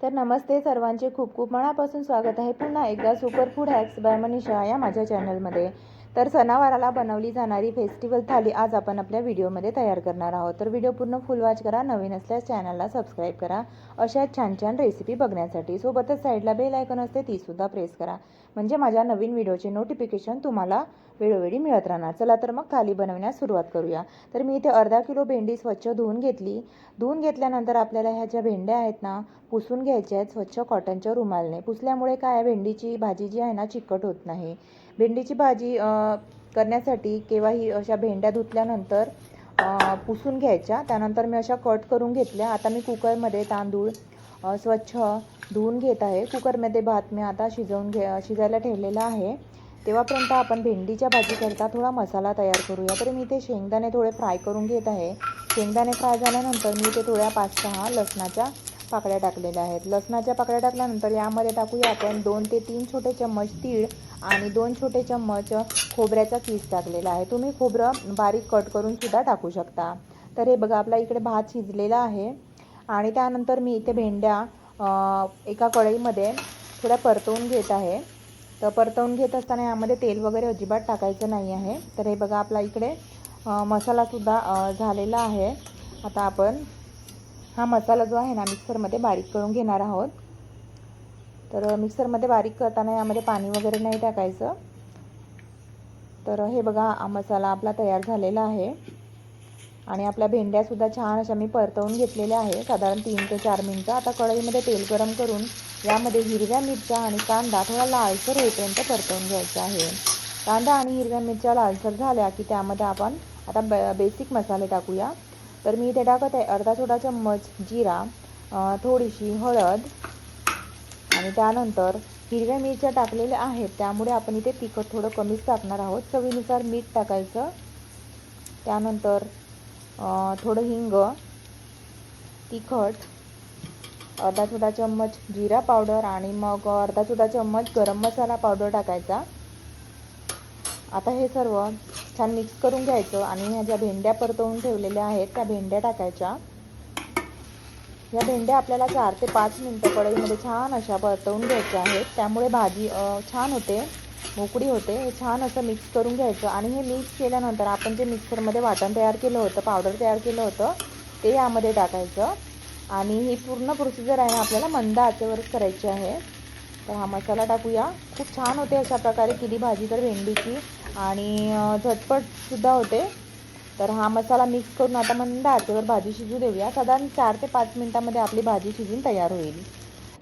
तर नमस्ते सर्वांचे. खूप खूप मनापासून स्वागत आहे. पुन्हा एकदा super food hacks by Manisha या माझ्या चॅनलमध्ये. तर सणावाराला बनवली जाणारी फेस्टिवल थाली आज आपण आपल्या व्हिडिओमध्ये तयार करणार आहोत. तर व्हिडिओ पूर्ण फुल वॉच करा नवीन असल्यास चॅनलला सबस्क्राईब करा. अशा छान छान रेसिपी बघण्यासाठी सोबतच साईडला बेल आयकॉन असते तीसुद्धा प्रेस करा. म्हणजे माझ्या नवीन व्हिडिओचे नोटिफिकेशन तुम्हाला वेळोवेळी मिळत राहणार. चला तर मग थाली बनवण्यास सुरुवात करूया. तर मी इथे अर्धा किलो भेंडी स्वच्छ धुवून घेतली. धुवून घेतल्यानंतर आपल्याला ह्या ज्या भेंड्या आहेत ना पुसून घ्यायच्या आहेत स्वच्छ कॉटनच्या रुमालने. पुसल्यामुळे काय आहे, भेंडीची भाजी जी आहे ना चिकट होत नाही. भेंडीची भाजी करण्यासाठी केव्हाही अशा भेंड्या धुतल्यानंतर पुसून घ्यायच्या. त्यानंतर मी अशा कट करून घेतल्या. आता मी कुकरमध्ये तांदूळ स्वच्छ धुवून घेत आहे. कुकरमध्ये भात मी आता शिजवून घे शिजायला ठेवलेला आहे. तेव्हापर्यंत आपण भेंडीच्या भाजीकरता थोडा मसाला तयार करूया. तर मी इथे शेंगदाणे थोडे फ्राय करून घेत आहे. शेंगदाणे फ्राय झाल्यानंतर मी इथे थोड्या पाच सहा लसणाच्या पाकळ्या टाकलेल्या आहेत. लसणाच्या पाकळ्या टाकल्यानंतर यामध्ये टाकूया आपण दोन ते तीन छोटे चम्मच तीळ आणि दोन छोटे चम्मच खोबऱ्याचा किस टाकलेला आहे. तुम्ही खोबरं बारीक कट करून सुद्धा टाकू शकता. तर हे बघा आपला इकडे भात शिजलेला आहे. आणि त्यानंतर मी इथे भेंड्या एका कढईमध्ये थोड्या परतवून घेत आहे. तर परतवून घेत असताना यामध्ये तेल वगैरे अजिबात टाकायचं नाही आहे. तर हे बघा आपला इकडे मसालासुद्धा झालेला आहे. आता आपण हा मसाला जो आहे ना मिक्सरमध्ये बारीक करून घेणार आहोत. तर मिक्सरमध्ये बारीक करताना यामध्ये पाणी वगैरे नाही टाकायचं. तर हे बघा हा मसाला आपला तयार झालेला आहे. आणि आपल्या भेंड्यासुद्धा छान अशा मी परतवून घेतलेल्या आहे साधारण तीन ते चार मिनटं. आता कढईमध्ये तेल गरम करून यामध्ये हिरव्या मिरच्या आणि कांदा थोडा लालसर होईपर्यंत परतवून घ्यायचा आहे. कांदा आणि हिरव्या मिरच्या लालसर झाल्या की त्यामध्ये आपण आता ब बेसिक मसाले टाकूया. तर मी इथे टाकत आहे अर्धा छोटा चम्मच जिरा थोडीशी हळद आणि त्यानंतर हिरव्या मिरच्या टाकलेल्या आहेत. त्यामुळे आपण इथे तिखट थोडं कमीच टाकणार आहोत. चवीनुसार मीठ टाकायचं. त्यानंतर थोडं हिंग तिखट अर्धा छोटा चम्मच जिरा पावडर आणि मग अर्धा छोटा चम्मच गरम मसाला पावडर टाकायचा. आता हे सर्व छान मिक्स करून घ्यायचं आणि ह्या ज्या भेंड्या परतवून ठेवलेल्या आहेत त्या भेंड्या टाकायच्या. या भेंड्या आपल्याला चार ते पाच मिनटं कढईमध्ये छान अशा परतवून घ्यायच्या आहेत. त्यामुळे भाजी छान होते मोकळी होते. हे छान असं मिक्स करून घ्यायचं. आणि हे मिक्स केल्यानंतर आपण जे मिक्सरमध्ये वाटण तयार केलं होतं पावडर तयार केलं होतं ते यामध्ये टाकायचं. आणि ही पूर्ण प्रोसिजर आहे ना आपल्याला मंद आचेवरच करायची आहे. तर हा मसाला टाकूया. खूप छान होते अशा प्रकारे किली भाजी तर भेंडीची. आणि झटपटसुद्धा होते. तर हा मसाला मिक्स करून आता मंद आचेवर भाजी शिजू देऊया. साधारण चार ते पाच मिनटामध्ये आपली भाजी शिजून तयार होईल.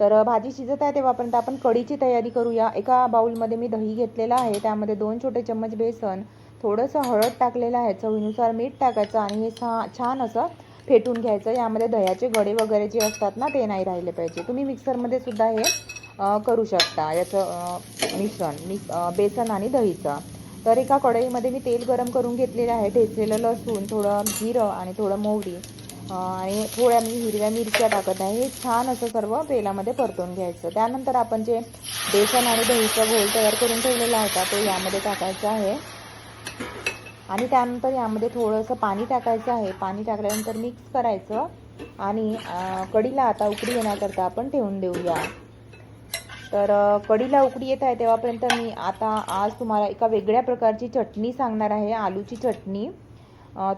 तर भाजी शिजत आहे तेव्हापर्यंत आपण कढीची तयारी करूया. एका बाउलमध्ये मी दही घेतलेलं आहे. त्यामध्ये दोन छोटे चम्मच बेसन थोडंसं हळद टाकलेलं आहे. चवीनुसार मीठ टाकायचं आणि हे छा छान असं फेटून घ्यायचं. यामध्ये दह्याचे गडे वगैरे जे असतात ना ते नाही राहिले पाहिजे. तुम्ही मिक्सरमध्ये सुद्धा हे करू शकता. याचं मिश्रण मिक्स बेसन आणि दहीचं. तर एका कढईमध्ये मी तेल गरम करून घेतलेलं आहे. ठेचलेलं लसूण थोडं जिरं आणि थोडं मोहरी आणि थोड्या मी हिरव्या मिरच्या टाकत आहे. हे छान असं सर्व तेलामध्ये परतून घ्यायचं. त्यानंतर आपण जे बेसन आणि दहीचा घोल तयार करून ठेवलेला होता तो यामध्ये टाकायचा आहे. आणि त्यानंतर यामध्ये थोडंसं पाणी टाकायचं आहे. पाणी टाकल्यानंतर मिक्स करायचं आणि कढीला आता उकडी येण्याकरता आपण ठेवून देऊया. तर कढीला उकडी येत आहे तेव्हापर्यंत मी आता आज तुम्हाला एका वेगळ्या प्रकारची चटणी सांगणार आहे आलूची चटणी.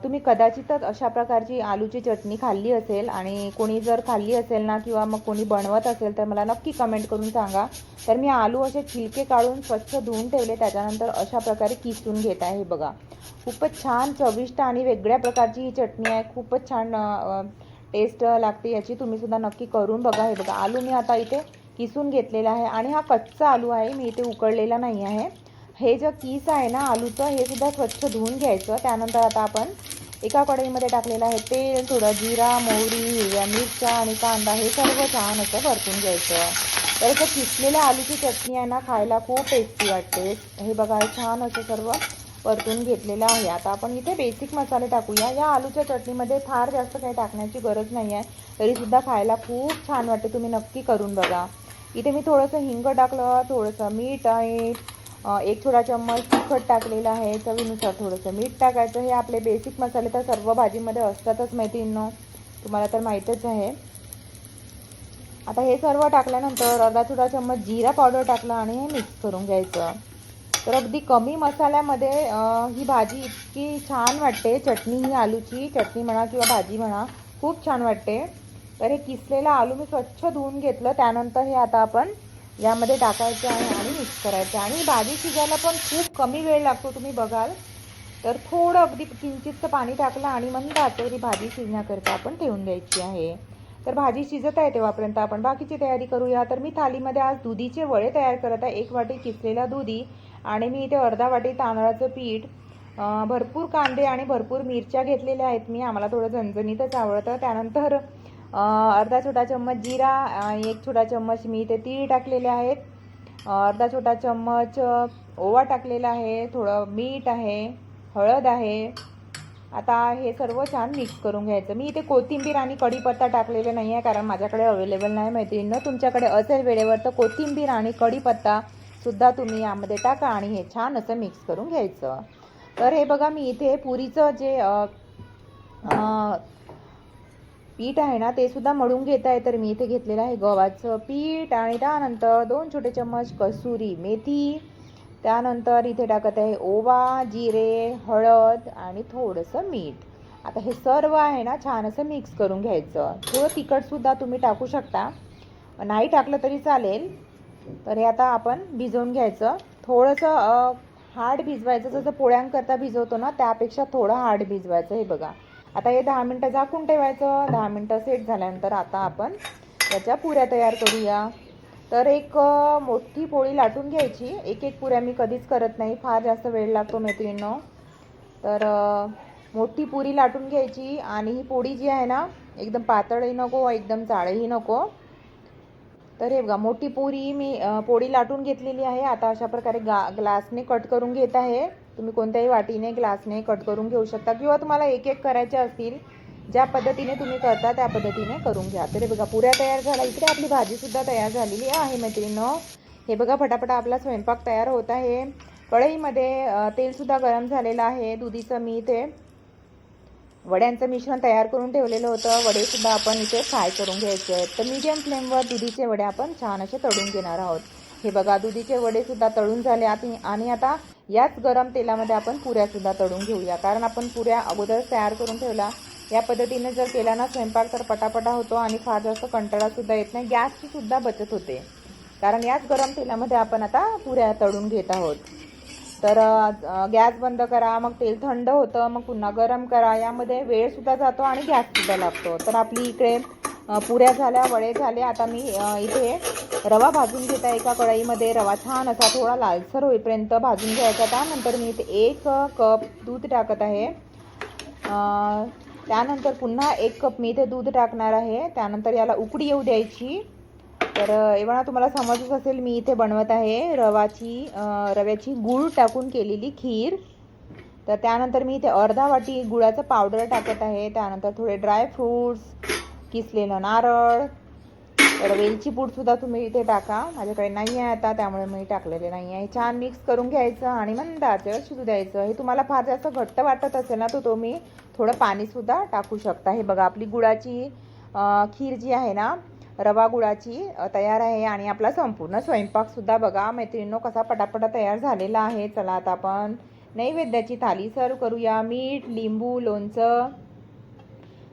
तुम्ही कदाचितच अशा प्रकारची आलूची चटणी खाल्ली असेल आणि कोणी जर खाल्ली असेल ना किंवा मग कोणी बनवत असेल तर मला नक्की कमेंट करून सांगा. तर मी आलू असे छिलके काढून स्वच्छ धुवून ठेवले त्याच्यानंतर अशा प्रकारे किसून घेत आहे बघा. खूपच छान चविष्ट आणि वेगळ्या प्रकारची ही चटणी आहे खूपच छान टेस्ट लागते याची तुम्ही सुद्धा नक्की करून बघा हे बघा. आलू मी आता इथे किसून घेतलेला आहे आणि हा कच्चा आलू आहे मी इथे उकळलेला नाही आहे. हे जे किस आहे ना आलूचं हे सुद्धा स्वच्छ धुवून घ्यायचं. त्यानंतर आता आपण एका कढईमध्ये टाकलेलं आहे तेल थोडं जिरा मोहरी हिरव्या मिरच्या आणि कांदा हे सर्व छान असं परतून घ्यायचं. तर असं किसलेल्या आलूची चटणी आहे ना खायला खूप टेस्टी वाटते. हे बघा छान असं सर्व परतून घेतलेलं आहे. आता आपण इथे बेसिक मसाले टाकूया. या आलूच्या चटणीमध्ये फार जास्त काही टाकण्याची गरज नाही आहे तरीसुद्धा खायला खूप छान वाटते. तुम्ही नक्की करून बघा. इथे मी थोडंसं हिंग टाकलं थोडंसं मीठ आणि एक थोडा चम्मच तिखट टाकलेलं आहे चवीनुसार थोडंसं मीठ टाकायचं. हे आपले बेसिक मसाले तर सर्व भाजीमध्ये असतातच माहिती तुम्हाला तर माहीतच आहे. आता हे सर्व टाकल्यानंतर अर्धा थोडा चम्मच जिरा पावडर टाकलं आणि हे मिक्स करून घ्यायचं. तर अगदी कमी मसाल्यामध्ये ही भाजी इतकी छान वाटते. चटणी ही आलूची चटणी म्हणा किंवा भाजी म्हणा खूप छान वाटते. तर हे किसलेलं आलू मी स्वच्छ धुवून घेतलं त्यानंतर हे आता आपण यामध्ये टाकायचं आहे आणि मिक्स करायचं. आहे आणि भाजी शिजायला पण खूप कमी वेळ लागतो तुम्ही बघाल. तर थोडं अगदी किंचितचं पाणी टाकलं आणि मंद आचेवरी भाजी शिजण्याकरता आपण ठेवून द्यायची आहे. तर भाजी शिजत आहे तेव्हापर्यंत आपण बाकीची तयारी करूया. तर मी थालीमध्ये आज दुधीचे वडे तयार करत आहे. एक वाटी किसलेला दुधी आणि मी इथे अर्धा वाटी तांदळाचं पीठ भरपूर कांदे आणि भरपूर मिरच्या घेतलेल्या आहेत. मी आम्हाला थोडं झणझणीतच आवडतं. त्यानंतर अर्धा छोटा चम्मच जिरा आणि एक छोटा चम्मच मी इथे तीळ टाकलेले आहेत. अर्धा छोटा चम्मच ओवा टाकलेला आहे. थोडं मीठ आहे हळद आहे. आता हे सर्व छान मिक्स करून घ्यायचं. मी इथे कोथिंबीर आणि कढीपत्ता टाकलेला नाही आहे कारण माझ्याकडे अवेलेबल नाही मैत्रिणींनो. तुमच्याकडे असेल वेळेवर तर कोथिंबीर आणि कढीपत्ता सुद्धा तुम्ही यामध्ये टाका आणि हे छान असं मिक्स करून घ्यायचं. तर हे बघा मी इथे पुरीचं जे पीठ आहे ना ते सुद्धा मळून घेत आहे तर मी इथे घेतलेलं आहे गव्हाचं पीठ आणि त्यानंतर दोन छोटे चम्मच कसुरी मेथी. त्यानंतर इथे टाकत आहे ओवा जिरे हळद आणि थोडंसं मीठ. आता हे सर्व आहे ना छान असं मिक्स करून घ्यायचं. थोडं तिखटसुद्धा तुम्ही टाकू शकता. नाही टाकलं तरी चालेल. तर हे आता आपण भिजवून घ्यायचं. थोडंसं हार्ड भिजवायचं. जसं पोळ्यांकरता भिजवतो ना त्यापेक्षा थोडं हार्ड भिजवायचं हे बघा. आता हे दहा मिनटं झाकून ठेवायचं. दहा मिनटं सेट झाल्यानंतर आता आपण त्याच्या पुऱ्या तयार करूया. तर एक मोठी पोळी लाटून घ्यायची. एक एक पुऱ्या मी कधीच करत नाही. फार जास्त वेळ लागतो मैत्रिणीनं. तर मोठी पुरी लाटून घ्यायची. आणि ही पोळी जी आहे ना एकदम पातळही नको एकदम जाळही नको. तर हे बघा मोठी पुरी मी पोळी लाटून घेतलेली आहे. आता अशा प्रकारे गा ग्लासने कट करून घेत आहे. तुम्ही कोणत्याही वाटीने ग्लासने कट करून घेऊ शकता किंवा तुम्हाला एक एक करायचे असतील ज्या पद्धतीने तुम्ही करता त्या पद्धतीने करून घ्या. तर हे बघा पुऱ्या तयार झाल्या. इकडे आपली भाजीसुद्धा तयार झालेली आहे मैत्रिणीनं. हे बघा फटाफटा आपला स्वयंपाक तयार होत आहे. कढईमध्ये तेलसुद्धा गरम झालेलं आहे. दुधीचं मी इथे वड्यांचं मिश्रण तयार करून ठेवलेलं होतं. वडेसुद्धा आपण इथे फ्राय करून घ्यायचे आहेत. तर मीडियम फ्लेमवर दुधीचे वडे आपण छान असे तळून घेणार आहोत. हे बघा दुधीचे वडेसुद्धा तळून झाले आणि आता याच गरम तेलामध्ये आपण पुऱ्यासुद्धा तळून घेऊया. कारण आपण पुऱ्या अगोदर तयार करून ठेवला. या पद्धतीने जर केला ना स्वयंपाक तर पटापटा होतो आणि फार जास्त कंटाळासुद्धा येत नाही. गॅसची सुद्धा बचत होते. कारण याच गरम तेलामध्ये आपण आता पुऱ्या तळून घेत आहोत. तर गॅस बंद करा मग तेल थंड होतं मग पुन्हा गरम करा. यामध्ये वेळसुद्धा जातो आणि गॅससुद्धा लागतो. तर आपली इकडे पुऱ्या झाल्या वडे झाले. आता मी इथे रवा भाजून घेत आहे एका कढईमध्ये. रवा छान असा थोडा लालसर होईपर्यंत भाजून घ्यायचा. त्यानंतर मी इथे एक कप दूध टाकत आहे. त्यानंतर पुन्हा एक कप मी इथे दूध टाकणार आहे. त्यानंतर याला उकडी येऊ द्यायची. तर एवढा तुम्हाला समजच असेल मी इथे बनवत आहे रवाची रव्याची गूळ टाकून केलेली खीर. तर त्यानंतर मी इथे अर्धा वाटी गुळाचं पावडर टाकत आहे. त्यानंतर थोडे ड्रायफ्रूट्स किसलेलं नारळ तर वेलची पूडसुद्धा तुम्ही इथे टाका. माझ्याकडे नाही आहे आता त्यामुळे मी टाकलेले नाही आहे. छान मिक्स करून घ्यायचं आणि मंद आचेवर शिजू द्यायचं. हे तुम्हाला फार जास्त घट्ट वाटत असेल ना तर तुम्ही थोडं पाणीसुद्धा टाकू शकता. हे बघा आपली गुळाची खीर जी आहे ना रवा गुळाची तयार आहे आणि आपला संपूर्ण स्वयंपाकसुद्धा बघा. मैत्रिणींनो कसा पटापटा तयार झालेला आहे. चला आता आपण नैवेद्याची थाली सर्व करूया. मीठ लिंबू लोणचं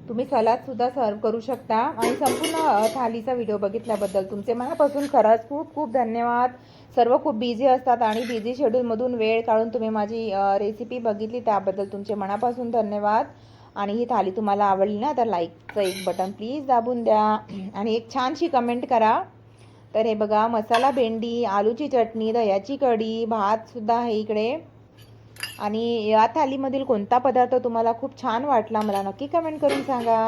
तुम्ही सलादसुद्धा सर्व करू शकता. आणि संपूर्ण थालीचा व्हिडिओ बघितल्याबद्दल तुमचे मनापासून खरंच खूप खूप धन्यवाद. सर्व खूप बिझी असतात आणि बिझी शेड्यूलमधून वेळ काढून तुम्ही माझी रेसिपी बघितली त्याबद्दल तुमचे मनापासून धन्यवाद. आणि ही थाली तुम्हाला आवडली ना तर लाईकचं एक बटन प्लीज दाबून द्या. आणि एक छानशी कमेंट करा. तर हे बघा मसाला भेंडी आलूची चटणी दह्याची कढी भातसुद्धा आहे इकडे. आणि या थालीमधील कोणता पदार्थ तुम्हाला खूप छान वाटला मला नक्की कमेंट करून सांगा.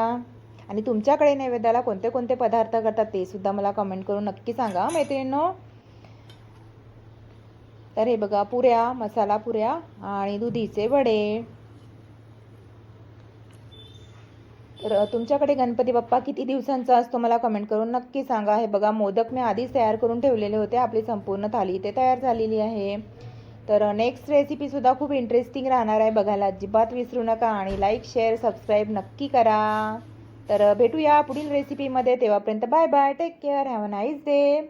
आणि तुमच्याकडे नैवेद्याला कोणते कोणते पदार्थ करतात ते सुद्धा मला कमेंट करून नक्की सांगा मैत्रिणींनो. तर हे बघा पुऱ्या मसाला पुऱ्या आणि दुधीचे वडे. तर तुमच्याकडे गणपती बाप्पा किती दिवसांचा असतो मला कमेंट करून नक्की सांगा. हे बघा मोदक मी आधीच तयार करून ठेवलेले होते. आपली संपूर्ण थाली इथे तयार झालेली आहे. तर नेक्स्ट रेसिपीसुद्धा खूप इंटरेस्टिंग राहणार आहे बघायला. अजिबात विसरू नका आणि लाईक शेअर सबस्क्राईब नक्की करा. तर भेटूया पुढील रेसिपीमध्ये तेव्हापर्यंत bye bye take care have a nice day